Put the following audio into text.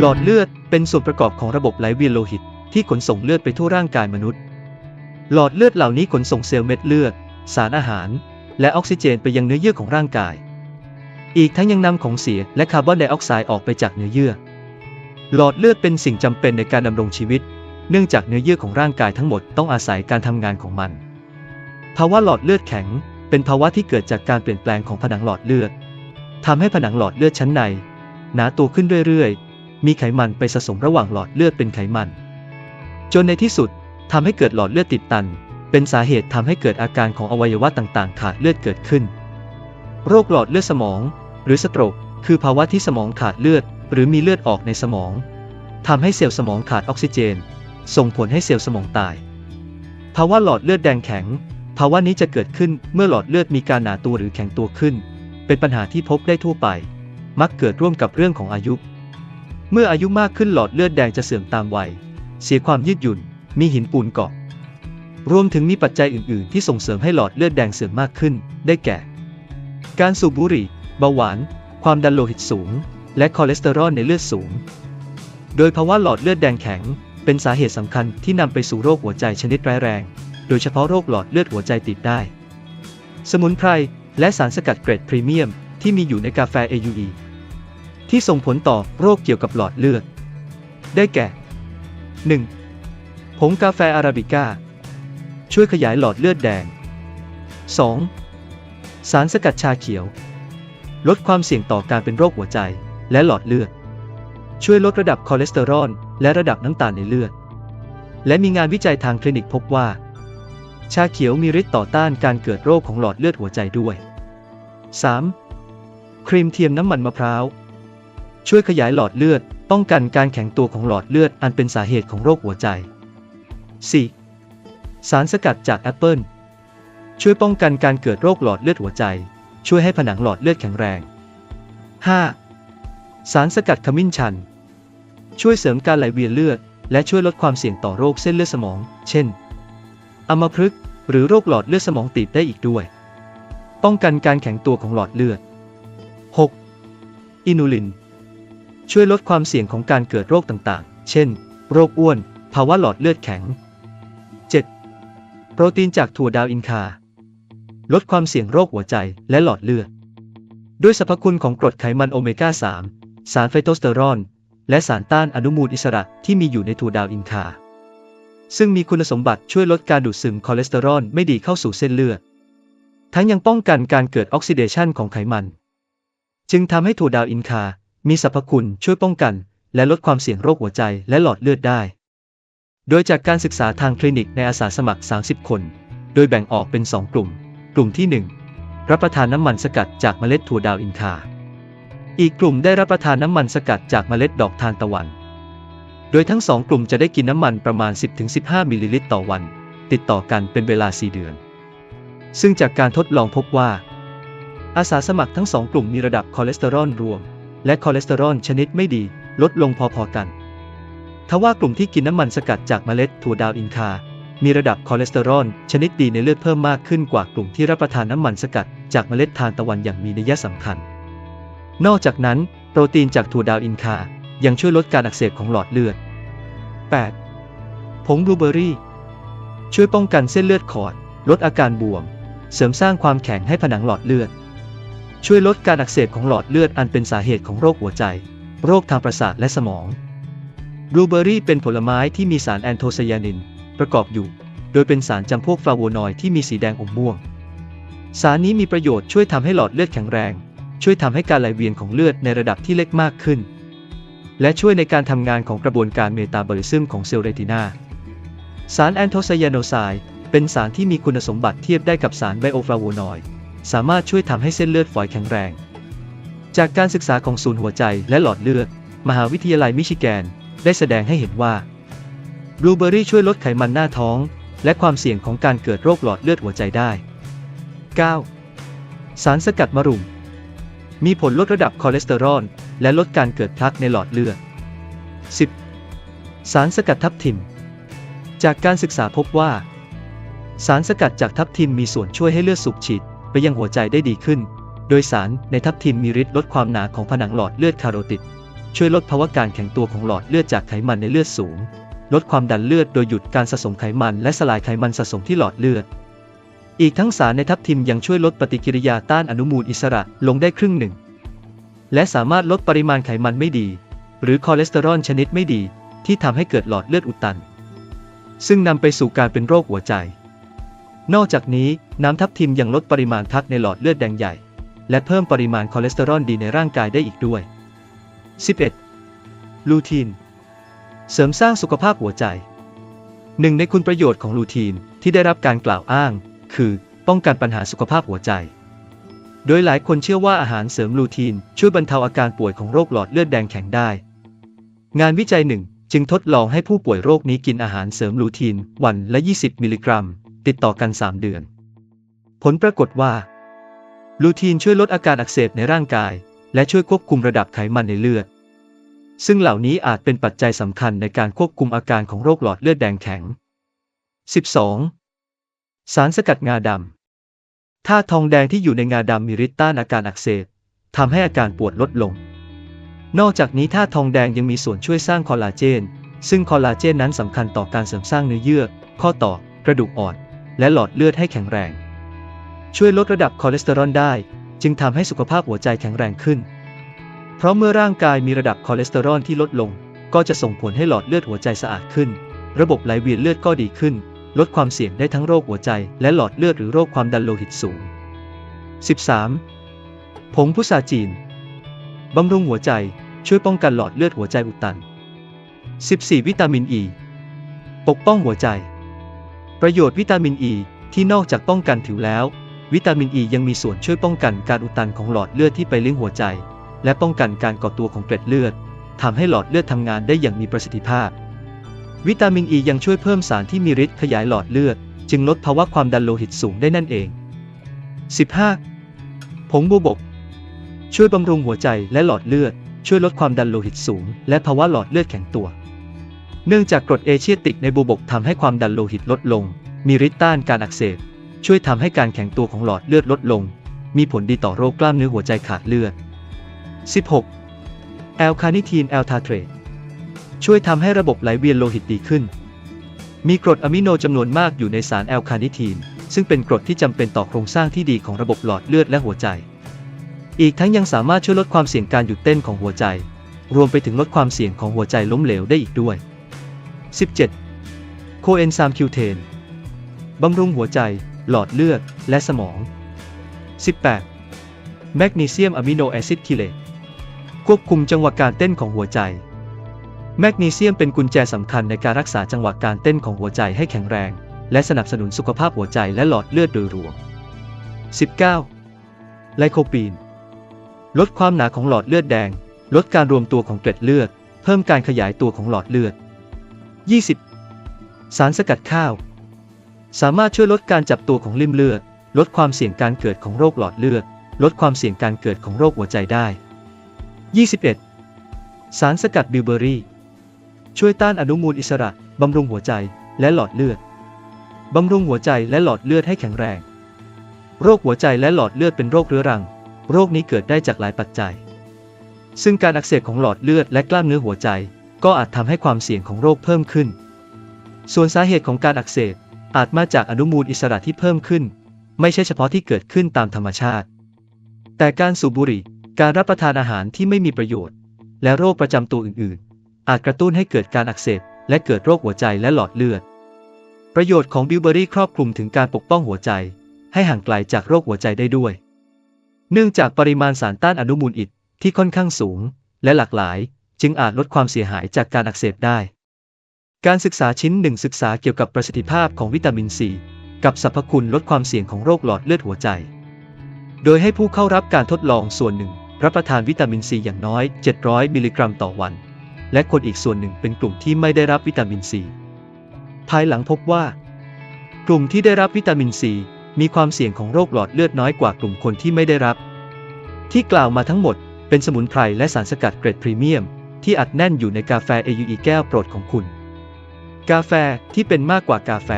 หลอดเลือดเป็นส่วนประกอบของระบบไหลเวียนโลหิต ที่ขนส่งเลือดไปทั่วร่างกายมนุษย์ หลอดเลือดเหล่านี้ขนส่งเซลล์เม็ดเลือด สารอาหาร และออกซิเจนไปยังเนื้อเยื่อของร่างกาย อีกทั้งยังนำของเสียและคาร์บอนไดออกไซด์ออกไปจากเนื้อเยื่อ หลอดเลือดเป็นสิ่งจำเป็นในการดำรงชีวิต เนื่องจากเนื้อเยื่อของร่างกายทั้งหมดต้องอาศัยการทำงานของมัน ภาวะหลอดเลือดแข็ง เป็นภาวะที่เกิดจากการเปลี่ยนแปลงของผนังหลอดเลือดทำให้ผนังหลอดเลือดชั้นในหนาตัวขึ้นเรื่อยๆ มีไขมันไปสะสมระหว่างหลอดเลือดเป็นไขมัน จนในที่สุดทำให้เกิดหลอดเลือดติดตัน เป็นสาเหตุทำให้เกิดอาการของอวัยวะต่างๆ ขาดเลือดเกิดขึ้น โรคหลอดเลือดสมอง หรือสโตรกคือภาวะที่สมองขาดเลือด หรือมีเลือดออกในสมองทำให้เซลล์สมองขาดออกซิเจน ส่งผลให้เซลล์สมองตาย ภาวะหลอดเลือดแดงแข็ง ภาวะนี้จะเกิดขึ้นเมื่อหลอดเลือดมีการหนาตัวหรือแข็งตัวขึ้น เป็นปัญหาที่พบได้ทั่วไป มักเกิดร่วมกับเรื่องของอายุ เมื่ออายุมากขึ้นหลอดเลือดแดงจะเสื่อมตามวัย เสียความยืดหยุ่น มีหินปูนเกาะ รวมถึงมีปัจจัยอื่น ๆ ที่ส่งเสริมให้หลอดเลือดแดงเสื่อมมากขึ้น ได้แก่ การสูบบุหรี่ เบาหวาน ความดันโลหิตสูง และคอเลสเตอรอลในเลือดสูง โดยภาวะหลอดเลือดแดงแข็ง เป็นสาเหตุสำคัญที่นำไปสู่โรคหัวใจชนิดร้ายแรง โดยเฉพาะโรคหลอดเลือดหัวใจติดได้ สมุนไพรและสารสกัดเกรดพรีเมียมที่มีอยู่ในกาแฟ AUE ที่ส่งผลต่อโรคเกี่ยวกับหลอดเลือด ได้แก่ 1. ผงกาแฟอาราบิก้า ช่วยขยายหลอดเลือดแดง 2. สารสกัดชาเขียว ลดความเสี่ยงต่อการเป็นโรคหัวใจและหลอดเลือด ช่วยลดระดับคอเลสเตอรอลและระดับน้ำตาลในเลือด และมีงานวิจัยทางคลินิกพบว่า ชาเขียวมีฤทธิ์ต่อต้านการเกิดโรคของหลอดเลือดหัวใจด้วย 3. ครีมเทียมน้ำมันมะพร้าว ช่วยขยายหลอดเลือด ป้องกันการแข็งตัวของหลอดเลือดอันเป็นสาเหตุของโรคหัวใจ 4. สารสกัดจากแอปเปิลช่วยป้องกันการเกิดโรคหลอดเลือดหัวใจ ช่วยให้ผนังหลอดเลือดแข็งแรง 5. สารสกัดขมิ้นชัน ช่วยเสริมการไหลเวียนเลือด และช่วยลดความเสี่ยงต่อโรคเส้นเลือดสมอง เช่น อัมพฤกษ์หรือโรคหลอดเลือดสมองตีบได้อีกด้วย ป้องกันการแข็งตัวของหลอดเลือด 6. อินูลิน ช่วยลดความเสี่ยงของการเกิดโรคต่างๆ เช่น โรคอ้วน ภาวะหลอดเลือดแข็ง 7. โปรตีนจากถั่วดาวอินคา ลดความเสี่ยงโรคหัวใจและหลอดเลือด ด้วยสรรพคุณของกรดไขมันโอเมก้า 3 สารไฟโตสเตอรอลและสารต้านอนุมูลอิสระที่มีอยู่ในถั่วดาวอินคา ซึ่งมีคุณสมบัติช่วยลดการดูดซึมคอเลสเตอรอลไม่ดีเข้าสู่เส้นเลือด ทั้งยังป้องกันการเกิดออกซิเดชันของไขมัน จึงทำให้ถั่วดาวอินคา มีสรรพคุณช่วยป้องกัน และลดความเสี่ยงโรคหัวใจและหลอดเลือดได้ โดยจากการศึกษาทางคลินิกในอาสาสมัคร 30 คน โดยแบ่งออกเป็น 2 กลุ่ม กลุ่มที่ 1 รับประทานน้ำมันสกัดจากเมล็ดถั่วดาวอินคา อีกกลุ่มได้รับประทานน้ำมันสกัดจากเมล็ดดอกทานตะวัน โดยทั้งสองกลุ่มจะได้กินน้ำมันประมาณ 10-15 มิลลิลิตรต่อวัน ติดต่อกันเป็นเวลา 4 เดือน ซึ่งจากการทดลองพบว่าอาสาสมัครทั้งสองกลุ่มมีระดับคอเลสเตอรอลรวม และคอเลสเตอรอลชนิดไม่ดี ลดลงพอๆกัน ทว่ากลุ่มที่กินน้ำมันสกัดจากเมล็ดถั่วดาวอินคา มีระดับคอเลสเตอรอลชนิดดีในเลือดเพิ่มมากขึ้นกว่ากลุ่มที่รับประทานน้ำมันสกัดจากเมล็ดทานตะวันอย่างมีนัยสำคัญ นอกจากนั้น โปรตีนจากถั่วดาวอินคา ยังช่วยลดการอักเสบของหลอดเลือด 8. ผงบลูเบอร์รี่ ช่วยป้องกันเส้นเลือดขอด ลดอาการบวม เสริมสร้างความแข็งให้ผนังหลอดเลือด ช่วยลดการอักเสบของหลอดเลือดอันเป็นสาเหตุของโรคหัวใจ โรคทางประสาทและสมองบลูเบอร์รี่เป็นผลไม้ที่มีสารแอนโทไซยานิน ประกอบอยู่ โดยเป็นสารจำพวกฟลาโวนอยด์ที่มีสีแดงอมม่วง สารนี้มีประโยชน์ช่วยทำให้หลอดเลือดแข็งแรง ช่วยทำให้การไหลเวียนของเลือดในระดับที่เล็กมากขึ้น และช่วยในการทำงานของกระบวนการเมตาบอลิซึมของเซลล์เรตินาสารแอนโทไซยาโนไซด์เป็นสารที่มีคุณสมบัติเทียบได้กับสารไบโอฟลาโวนอยด์ สามารถช่วยทำให้เส้นเลือดฝอยแข็งแรง จากการศึกษาของศูนย์หัวใจและหลอดเลือด มหาวิทยาลัยมิชิแกน ได้แสดงให้เห็นว่าบลูเบอรี่ช่วยลดไขมันหน้าท้อง และความเสี่ยงของการเกิดโรคหลอดเลือดหัวใจได้ 9. สารสกัดมะรุม มีผลลดระดับคอเลสเตอรอลและลดการเกิดพลักในหลอดเลือด 10. สารสกัดทับทิม จากการศึกษาพบว่า สารสกัดจากทับทิมมีส่วนช่วยให้เลือดสูบฉีด ไปยังหัวใจได้ดีขึ้น โดยสารในทับทิมมีฤทธิ์ลดความหนาของผนังหลอดเลือดคาโรติด ช่วยลดภาวะการแข็งตัวของหลอดเลือดจากไขมันในเลือดสูง ลดความดันเลือดโดยหยุดการสะสมไขมันและสลายไขมันสะสมที่หลอดเลือด อีกทั้งสารในทับทิมยังช่วยลดปฏิกิริยาต้านอนุมูลอิสระลงได้ครึ่งหนึ่ง และสามารถลดปริมาณไขมันไม่ดี หรือคอเลสเตอรอลชนิดไม่ดี ที่ทำให้เกิดหลอดเลือดอุดตัน ซึ่งนำไปสู่การเป็นโรคหัวใจ นอกจากนี้น้ำทับทิมยังลดปริมาณทักในหลอดเลือดแดงใหญ่ และเพิ่มปริมาณคอเลสเตอรอลดีในร่างกายได้อีกด้วย 11. ลูทีน เสริมสร้างสุขภาพหัวใจ หนึ่งในคุณประโยชน์ของลูทีนที่ได้รับการกล่าวอ้าง คือ ป้องกันปัญหาสุขภาพหัวใจ โดยหลายคนเชื่อว่าอาหารเสริมลูทีน ช่วยบรรเทาอาการป่วยของโรคหลอดเลือดแดงแข็งได้ งานวิจัยหนึ่งจึงทดลองให้ผู้ป่วยโรคนี้กินอาหารเสริมลูทีนวันละ 20 มิลลิกรัม ติดต่อกัน 3 เดือน ผลปรากฏว่า ลูทีนช่วยลดอาการอักเสบในร่างกาย และช่วยควบคุมระดับไขมันในเลือด ซึ่งเหล่านี้อาจเป็นปัจจัยสำคัญในการควบคุมอาการของโรคหลอดเลือดแดงแข็ง 12. สารสกัดงาดำธาตุทองแดงที่อยู่ในงาดำมีฤทธิ์ต้านอาการอักเสบทำให้อาการปวดลดลง นอกจากนี้ธาตุทองแดงยังมีส่วนช่วยสร้างคอลลาเจน ซึ่งคอลลาเจนนั้นสำคัญต่อการเสริมสร้างเนื้อเยื่อ ข้อต่อกระดูกอ่อน และหลอดเลือดให้แข็งแรง ช่วยลดระดับคอเลสเตอรอลได้ จึงทำให้สุขภาพหัวใจแข็งแรงขึ้น เพราะเมื่อร่างกายมีระดับคอเลสเตอรอลที่ลดลง ก็จะส่งผลให้หลอดเลือดหัวใจสะอาดขึ้น ระบบไหลเวียนเลือดก็ดีขึ้น ลดความเสี่ยงได้ทั้งโรคหัวใจ และหลอดเลือดหรือโรคความดันโลหิตสูง 13. ผงพุทราจีนบำรุงหัวใจช่วยป้องกันหลอดเลือดหัวใจอุดตัน 14. วิตามินอ e. ีปกป้องหัวใจ ประโยชน์วิตามินอ e ีที่นอกจากป้องกันผิวแล้ว วิตามินอ e ียังมีส่วนช่วยป้องกันการอุดตันของหลอดเลือดที่ไปเลี้ยงหัวใจ และป้องกันการก่อตัวของเกล็ดเลือดทำให้หลอดเลือดทำงานได้อย่างมีประสิทธิภาพ วิตามินอ e ียังช่วยเพิ่มสารที่มีฤทธิ์ขยายหลอดเลือด จึงลดภาวะความดันโลหิตสูงได้นั่นเอง 15. ผงบัวบก ช่วยบำรุงหัวใจและหลอดเลือด ช่วยลดความดันโลหิตสูง และภาวะหลอดเลือดแข็งตัว เนื่องจากกรดเอเชียติกในบัวบกทำให้ความดันโลหิตลดลง มีฤทธิ์ต้านการอักเสบ ช่วยทำให้การแข็งตัวของหลอดเลือดลดลง มีผลดีต่อโรคกล้ามเนื้อหัวใจขาดเลือด 16. แอลคาเนิทีนแอลทาเทรตช่วยทำให้ระบบไหลเวียนโลหิตดีขึ้น มีกรดอะมิโนจำนวนมากอยู่ในสารแอลคาเนิทีน ซึ่งเป็นกรดที่จำเป็นต่อโครงสร้างที่ดีของระบบหลอดเลือดและหัวใจ อีกทั้งยังสามารถช่วยลดความเสี่ยงการหยุดเต้นของหัวใจ รวมไปถึงลดความเสี่ยงของหัวใจล้มเหลวได้อีกด้วย 17. โคเอนไซม์คิวเทนบำรุงหัวใจ หลอดเลือด และสมอง 18. แมกนีเซียมอะมิโนแอซิดคิเลตควบคุมจังหวะการเต้นของหัวใจ แมกนีเซียมเป็นกุญแจสำคัญในการรักษาจังหวะการเต้นของหัวใจให้แข็งแรง และสนับสนุนสุขภาพหัวใจและหลอดเลือดโดยรวม 19. ไลโคปีน ลดความหนาของหลอดเลือดแดง ลดการรวมตัวของเกล็ดเลือด เพิ่มการขยายตัวของหลอดเลือด 20. สารสกัดข้าว สามารถช่วยลดการจับตัวของริ่มเลือด ลดความเสี่ยงการเกิดของโรคหลอดเลือด ลดความเสี่ยงการเกิดของโรคหัวใจได้ 21. สารสกัดบิวเบอรี่ ช่วยต้านอนุมูลอิสระ บำรุงหัวใจและหลอดเลือด บำรุงหัวใจและหลอดเลือดให้แข็งแรง โรคหัวใจและหลอดเลือดเป็นโรคเรื้อรัง โรคนี้เกิดได้จากหลายปัจจัย ซึ่งการอักเสบของหลอดเลือดและกล้ามเนื้อหัวใจ ก็อาจทำให้ความเสี่ยงของโรคเพิ่มขึ้น ส่วนสาเหตุของการอักเสบอาจมาจากอนุมูลอิสระที่เพิ่มขึ้น ไม่ใช่เฉพาะที่เกิดขึ้นตามธรรมชาติ แต่การสูบบุหรี่ การรับประทานอาหารที่ไม่มีประโยชน์ และโรคประจำตัวอื่นๆ อาจกระตุ้นให้เกิดการอักเสบและเกิดโรคหัวใจและหลอดเลือด ประโยชน์ของบิวเบอรี่ครอบคลุมถึงการปกป้องหัวใจ ให้ห่างไกลจากโรคหัวใจได้ด้วย เนื่องจากปริมาณสารต้านอนุมูลอิฐที่ค่อนข้างสูง และหลากหลาย จึงอาจลดความเสียหายจากการอักเสบได้ การศึกษาชิ้นหนึ่งศึกษาเกี่ยวกับประสิทธิภาพของวิตามินซีกับสรรพคุณลดความเสี่ยงของโรคหลอดเลือดหัวใจ โดยให้ผู้เข้ารับการทดลองส่วนหนึ่ง รับประทานวิตามินซีอย่างน้อย 700 มิลลิกรัมต่อวัน และคนอีกส่วนหนึ่งเป็นกลุ่มที่ไม่ได้รับวิตามินซี ภายหลังพบว่า กลุ่มที่ได้รับวิตามินซีมีความเสี่ยงของโรคหลอดเลือดน้อยกว่ากลุ่มคนที่ไม่ได้รับ ที่กล่าวมาทั้งหมดเป็นสมุนไพรและสารสกัดเกรดพรีเมียม ที่อัดแน่นอยู่ในกาแฟเอยูอีแก้วโปรดของคุณ กาแฟที่เป็นมากกว่ากาแฟ